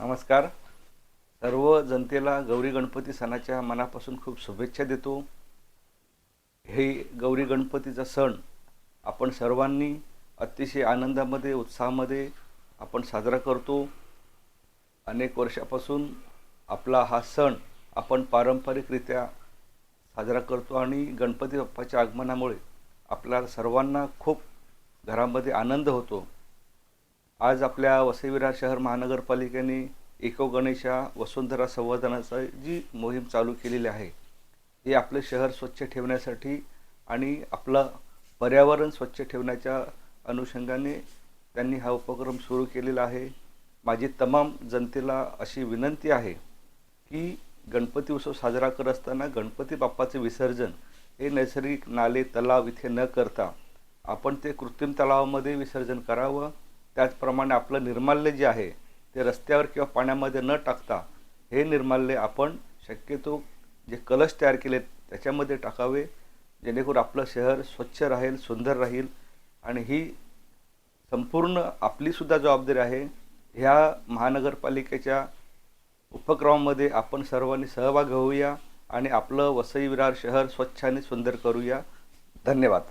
नमस्कार. सर्व जनतेला गौरी गणपती सणाच्या मनापासून खूप शुभेच्छा देतो. हे गौरी गणपतीचा सण आपण सर्वांनी अतिशय आनंदामध्ये उत्साहामध्ये आपण साजरा करतो. अनेक वर्षापासून आपला हा सण आपण पारंपरिकरित्या साजरा करतो आणि गणपती बाप्पाच्या आगमनामुळे आपल्या सर्वांना खूप घरामध्ये आनंद होतो. आज आपल्या वसईविरार शहर महानगरपालिकेने इको गणेशा वसुंधरा संवर्धनाचा जी मोहीम चालू केलेली आहे ही आपलं शहर स्वच्छ ठेवण्यासाठी आणि आपलं पर्यावरण स्वच्छ ठेवण्याच्या अनुषंगाने त्यांनी हा उपक्रम सुरू केलेला आहे. माझी तमाम जनतेला अशी विनंती आहे की गणपती उत्सव साजरा करत असताना गणपती बाप्पाचे विसर्जन हे नैसर्गिक नाले तलाव इथे न करता आपण ते कृत्रिम तलावामध्ये विसर्जन करावं. त्याचप्रमाणे आपलं निर्माल्य जे आहे ते रस्त्यावर किंवा पाण्यामध्ये न टाकता हे निर्माल्य आपण शक्यतो जे कलश तयार केलेत त्याच्यामध्ये टाकावे जेणेकरून आपलं शहर स्वच्छ राहील सुंदर राहील. आणि ही संपूर्ण आपलीसुद्धा जबाबदारी आहे. ह्या महानगरपालिकेच्या उपक्रमामध्ये आपण सर्वांनी सहभाग होऊया आणि आपलं वसई विरार शहर स्वच्छ आणि सुंदर करूया. धन्यवाद.